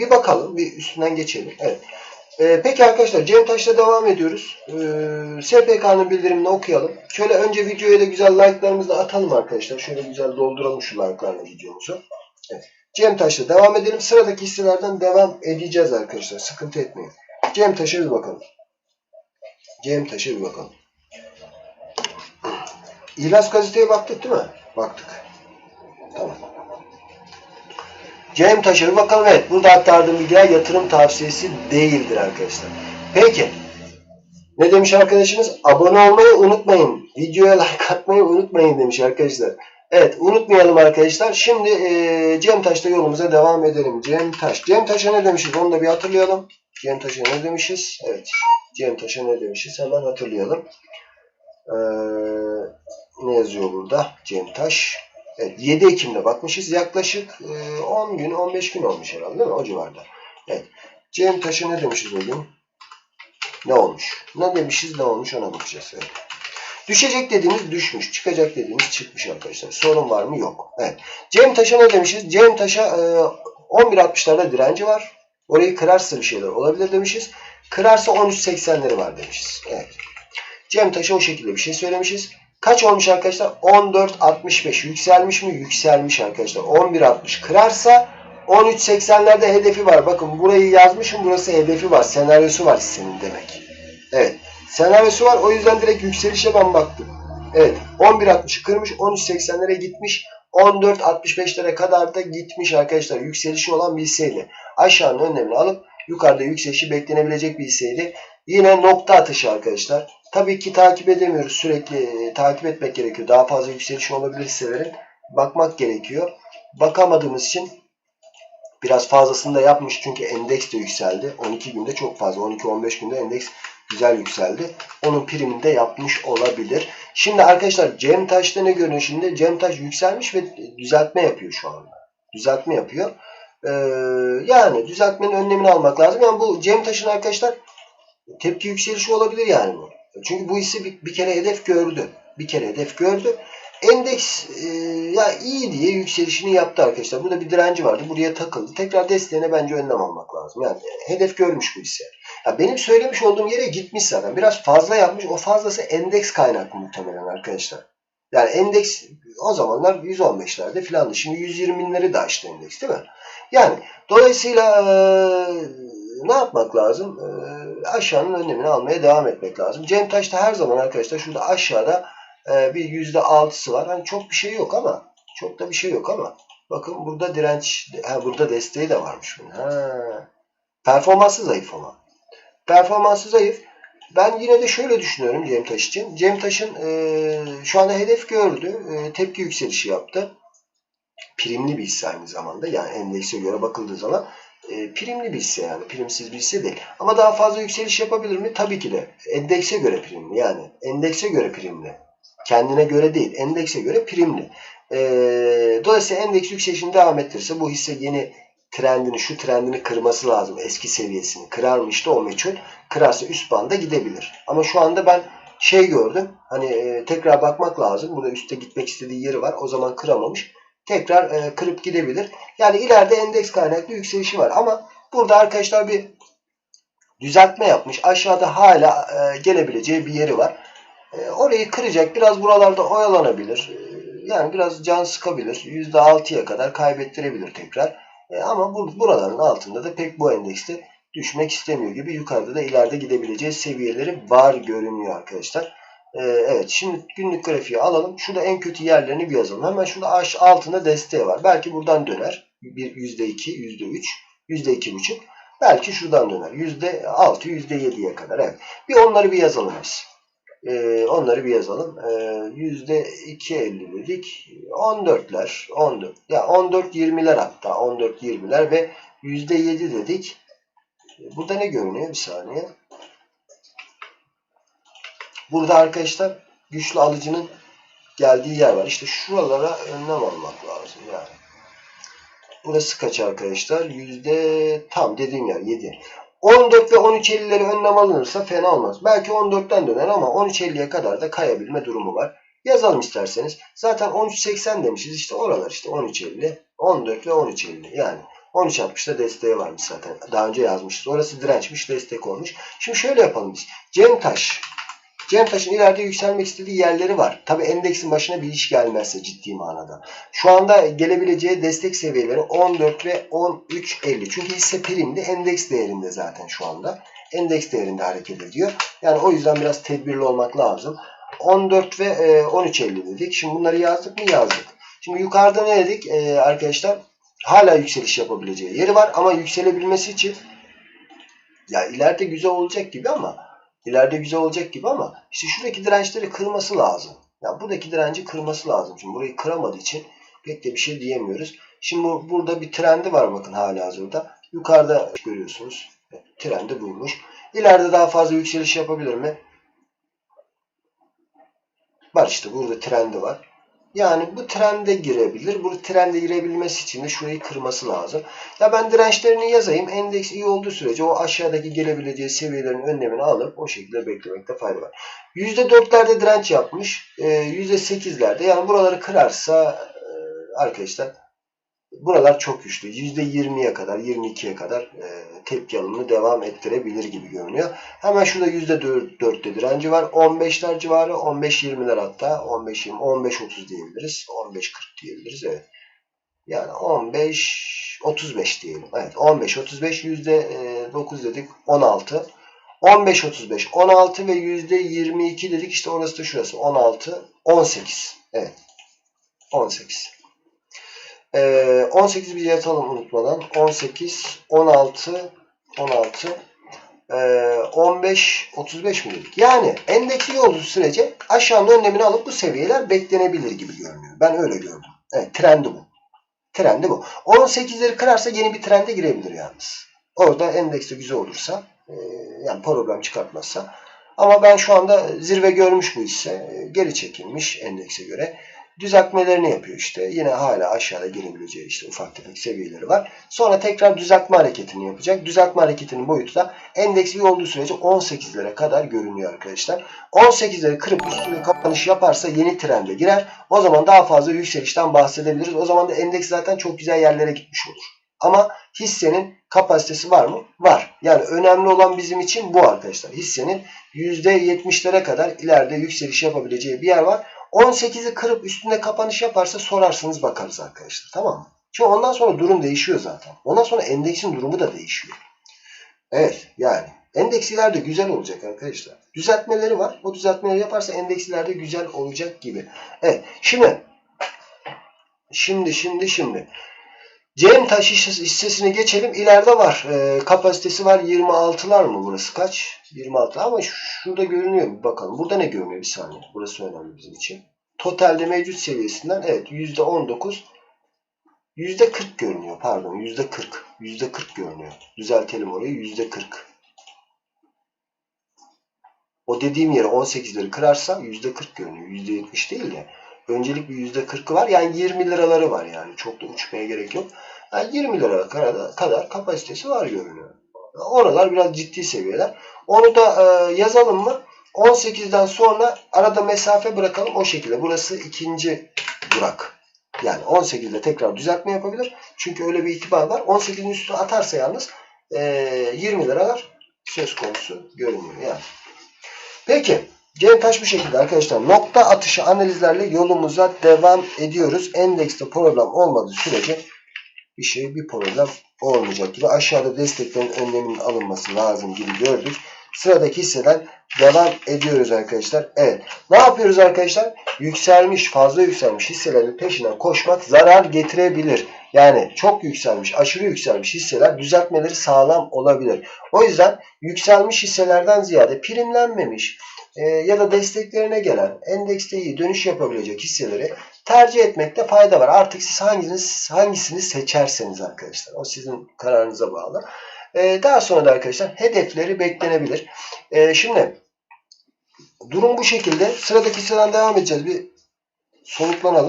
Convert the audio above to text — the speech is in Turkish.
bir bakalım. Bir üstünden geçelim. Evet. Ee, peki arkadaşlar Cem Taş'la devam ediyoruz. Ee, SPK'nın bildirimini okuyalım. Şöyle önce videoya da güzel like'larımızı da atalım arkadaşlar. Şöyle güzel dolduralım şu like'larla videomuzu. Evet. Cem Taş'la devam edelim. Sıradaki hisselerden devam edeceğiz arkadaşlar. Sıkıntı etmeyin. Cem Taş'a bir bakalım. Cem Taş'a bir bakalım. İhlas gazeteye baktık değil mi? Baktık. Cem bir bakalım. Evet. Burada aktardığım bilgiler yatırım tavsiyesi değildir arkadaşlar. Peki. Ne demiş arkadaşımız? Abone olmayı unutmayın. Videoya like atmayı unutmayın demiş arkadaşlar. Evet unutmayalım arkadaşlar. Şimdi e, Cem Taş'ta yolumuza devam edelim. Cem Taş. Cem Taş'a ne demişiz? Onu da bir hatırlayalım. Cem Taş'a ne demişiz? Evet. Cem Taş'a ne demişiz? Hemen hatırlayalım. Ee, ne yazıyor burada? Cem Taş. Evet, 7 Ekim'de bakmışız. Yaklaşık e, 10 gün, 15 gün olmuş herhalde değil mi? O civarda. Evet. Cem Taş'a ne demişiz o gün? Ne olmuş? Ne demişiz ne olmuş ona bakacağız. Evet. Düşecek dediğimiz düşmüş. Çıkacak dediğimiz çıkmış arkadaşlar. Sorun var mı? Yok. Evet. Cem Taş'a ne demişiz? Cem Taş'a e, 11.60'larda direnci var. Orayı kırarsa bir şeyler olabilir demişiz. Kırarsa 13.80'leri var demişiz. Evet. Cem Taş'a o şekilde bir şey söylemişiz. Kaç olmuş arkadaşlar? 14.65 yükselmiş mi? Yükselmiş arkadaşlar. 11.60 kırarsa 13.80'lerde hedefi var. Bakın burayı yazmışım. Burası hedefi var. Senaryosu var hissenin demek. Evet. Senaryosu var. O yüzden direkt yükselişe ben baktım. Evet. 11.60 kırmış. 13.80'lere gitmiş. 14.65'lere kadar da gitmiş arkadaşlar. Yükselişi olan bir hisseydi. Aşağının önlemini alıp yukarıda yükselişi beklenebilecek bir hisseydi. Yine nokta atışı arkadaşlar. Tabii ki takip edemiyoruz. Sürekli e, takip etmek gerekiyor. Daha fazla yükseliş olabilir hisselerin. Bakmak gerekiyor. Bakamadığımız için biraz fazlasını da yapmış. Çünkü endeks de yükseldi. 12 günde çok fazla. 12-15 günde endeks güzel yükseldi. Onun primini de yapmış olabilir. Şimdi arkadaşlar Cem Taş'ta ne görünüyor şimdi? Cem Taş yükselmiş ve düzeltme yapıyor şu anda. Düzeltme yapıyor. Ee, yani düzeltmenin önlemini almak lazım. Yani bu Cem Taş'ın arkadaşlar tepki yükselişi olabilir yani bu. Çünkü bu hisse bir, bir kere hedef gördü. Bir kere hedef gördü. Endeks e, ya iyi diye yükselişini yaptı arkadaşlar. Burada bir direnci vardı. Buraya takıldı. Tekrar desteğine bence önlem almak lazım. Yani hedef görmüş bu hisse. Ya benim söylemiş olduğum yere gitmiş zaten. Biraz fazla yapmış. O fazlası endeks kaynaklı muhtemelen arkadaşlar. Yani endeks o zamanlar 115'lerde filandı. Şimdi 120 binleri de aştı endeks değil mi? Yani dolayısıyla e, ne yapmak lazım? E, aşağının önlemini almaya devam etmek lazım. Cem Taş'ta her zaman arkadaşlar şurada aşağıda e, bir %6'sı var. Hani çok bir şey yok ama çok da bir şey yok ama bakın burada direnç ha, burada desteği de varmış bunun. Ha. Performansı zayıf ama. Performansı zayıf. Ben yine de şöyle düşünüyorum Cem Taş için. Cem Taş'ın e, şu anda hedef gördü. E, tepki yükselişi yaptı. Primli bir hisse aynı zamanda. Yani endekse göre bakıldığı zaman e, primli bir hisse yani. Primsiz bir hisse değil. Ama daha fazla yükseliş yapabilir mi? Tabii ki de. Endekse göre primli. Yani endekse göre primli. Kendine göre değil. Endekse göre primli. E, dolayısıyla endeks yükselişini devam ettirirse bu hisse yeni trendini, şu trendini kırması lazım. Eski seviyesini. Kırar mı işte o meçhul. Kırarsa üst banda gidebilir. Ama şu anda ben şey gördüm. Hani e, tekrar bakmak lazım. Burada üstte gitmek istediği yeri var. O zaman kıramamış. Tekrar e, kırıp gidebilir. Yani ileride endeks kaynaklı yükselişi var. Ama burada arkadaşlar bir düzeltme yapmış. Aşağıda hala e, gelebileceği bir yeri var. E, orayı kıracak. Biraz buralarda oyalanabilir. E, yani biraz can sıkabilir. %6'ya kadar kaybettirebilir tekrar. E, ama bu, buraların altında da pek bu endekste düşmek istemiyor gibi. Yukarıda da ileride gidebileceği seviyeleri var görünüyor arkadaşlar. Ee, evet şimdi günlük grafiği alalım. Şurada en kötü yerlerini bir yazalım. Hemen şurada aş altında desteği var. Belki buradan döner. Bir %2, %3, %2,5. Belki şuradan döner. %6, %7'ye kadar. Evet. Bir onları bir yazalım biz. Ee, onları bir yazalım. Ee, %2.50 dedik. 14'ler. 14. Ya 14-20'ler hatta. 14-20'ler ve %7 dedik. Burada ne görünüyor? Bir saniye. Burada arkadaşlar güçlü alıcının geldiği yer var. İşte şuralara önlem almak lazım yani. Burası kaç arkadaşlar? Yüzde tam dediğim yer 7. 14 ve 13.50'leri önlem alınırsa fena olmaz. Belki 14'ten döner ama 13.50'ye kadar da kayabilme durumu var. Yazalım isterseniz. Zaten 13.80 demişiz. İşte oralar işte 13.50, 14 ve 13.50. Yani 13.60'da desteği varmış zaten. Daha önce yazmışız. Orası dirençmiş, destek olmuş. Şimdi şöyle yapalım biz. Cem. Cem Taş'ın ileride yükselmek istediği yerleri var. Tabi endeksin başına bir iş gelmezse ciddi manada. Şu anda gelebileceği destek seviyeleri 14 ve 13.50. Çünkü hisse primli endeks değerinde zaten şu anda. Endeks değerinde hareket ediyor. Yani o yüzden biraz tedbirli olmak lazım. 14 ve e, 13.50 dedik. Şimdi bunları yazdık mı? Yazdık. Şimdi yukarıda ne dedik e, arkadaşlar? Hala yükseliş yapabileceği yeri var ama yükselebilmesi için ya ileride güzel olacak gibi ama ileride güzel olacak gibi ama işte şuradaki dirençleri kırması lazım. Ya buradaki direnci kırması lazım. Şimdi burayı kıramadığı için pek de bir şey diyemiyoruz. Şimdi bu, burada bir trendi var bakın hala hazırda. Yukarıda görüyorsunuz. Trendi buymuş. İleride daha fazla yükseliş yapabilir mi? Var işte burada trendi var. Yani bu trende girebilir. Bu trende girebilmesi için de şurayı kırması lazım. Ya ben dirençlerini yazayım. Endeks iyi olduğu sürece o aşağıdaki gelebileceği seviyelerin önlemini alıp o şekilde beklemekte fayda var. %4'lerde direnç yapmış. Ee, %8'lerde yani buraları kırarsa e, arkadaşlar buralar çok güçlü. %20'ye kadar 22'ye kadar e, tepki alımını devam ettirebilir gibi görünüyor. Hemen şurada %4'te direnci var. 15'ler civarı 15-20'ler hatta 15-20 15-30 diyebiliriz. 15-40 diyebiliriz evet. Yani 15-35 diyelim. Evet 15-35 %9 dedik 16. 15-35 16 ve %22 dedik işte orası da şurası 16 18 evet 18 ee, 18 bir yatalım unutmadan. 18 16 16 ee, 15 35 mi dedik? Yani endeks olduğu sürece aşağının önlemini alıp bu seviyeler beklenebilir gibi görünüyor. Ben öyle gördüm. Evet trendi bu. Trendi bu. 18'leri kırarsa yeni bir trende girebilir yalnız. Orada endekste güzel olursa e, yani program çıkartmazsa. Ama ben şu anda zirve görmüş bu hisse. E, Geri çekilmiş endekse göre. Düzeltmelerini yapıyor işte. Yine hala aşağıda gelebileceği işte ufak tefek seviyeleri var. Sonra tekrar düzeltme hareketini yapacak. Düzeltme hareketinin boyutu da endeks iyi olduğu sürece 18'lere kadar görünüyor arkadaşlar. 18'leri kırıp üstüne kapanış yaparsa yeni trende girer. O zaman daha fazla yükselişten bahsedebiliriz. O zaman da endeks zaten çok güzel yerlere gitmiş olur. Ama hissenin kapasitesi var mı? Var. Yani önemli olan bizim için bu arkadaşlar. Hissenin %70'lere kadar ileride yükseliş yapabileceği bir yer var. 18'i kırıp üstünde kapanış yaparsa sorarsınız bakarız arkadaşlar. Tamam mı? Çünkü ondan sonra durum değişiyor zaten. Ondan sonra endeksin durumu da değişiyor. Evet yani endeks ileride güzel olacak arkadaşlar. Düzeltmeleri var. O düzeltmeleri yaparsa endeks ileride güzel olacak gibi. Evet şimdi şimdi şimdi şimdi Cem Taş hissesine geçelim. İleride var. E, kapasitesi var 26'lar mı burası? Kaç? 26 ama şurada görünüyor bir bakalım. Burada ne görünüyor? Bir saniye. Burası önemli bizim için. Totalde mevcut seviyesinden evet %19 %40 görünüyor. Pardon %40. %40 görünüyor. Düzeltelim orayı. %40. O dediğim yere 18'leri kırarsa %40 görünüyor. %70 değil de. Öncelik bir %40'ı var. Yani 20 liraları var yani. Çok da uçmaya gerek yok. Yani 20 lira kadar, kadar kapasitesi var görünüyor. Oralar biraz ciddi seviyeler. Onu da e, yazalım mı? 18'den sonra arada mesafe bırakalım o şekilde. Burası ikinci durak. Yani 18'de tekrar düzeltme yapabilir. Çünkü öyle bir itibar var. 18'in üstüne atarsa yalnız e, 20 liralar söz konusu görünüyor. Yani. Peki. Cem Taş bu şekilde arkadaşlar. Nokta atışı analizlerle yolumuza devam ediyoruz. Endekste problem olmadığı sürece bir şey bir problem olmayacak gibi. Aşağıda desteklerin önleminin alınması lazım gibi gördük. Sıradaki hisseden devam ediyoruz arkadaşlar. Evet. Ne yapıyoruz arkadaşlar? Yükselmiş, fazla yükselmiş hisselerin peşinden koşmak zarar getirebilir. Yani çok yükselmiş, aşırı yükselmiş hisseler düzeltmeleri sağlam olabilir. O yüzden yükselmiş hisselerden ziyade primlenmemiş, e, ya da desteklerine gelen endekste iyi dönüş yapabilecek hisseleri tercih etmekte fayda var. Artık siz hangisini, hangisini seçerseniz arkadaşlar. O sizin kararınıza bağlı. E, daha sonra da arkadaşlar hedefleri beklenebilir. E, şimdi durum bu şekilde. Sıradaki hisseden devam edeceğiz. Bir soluklanalım.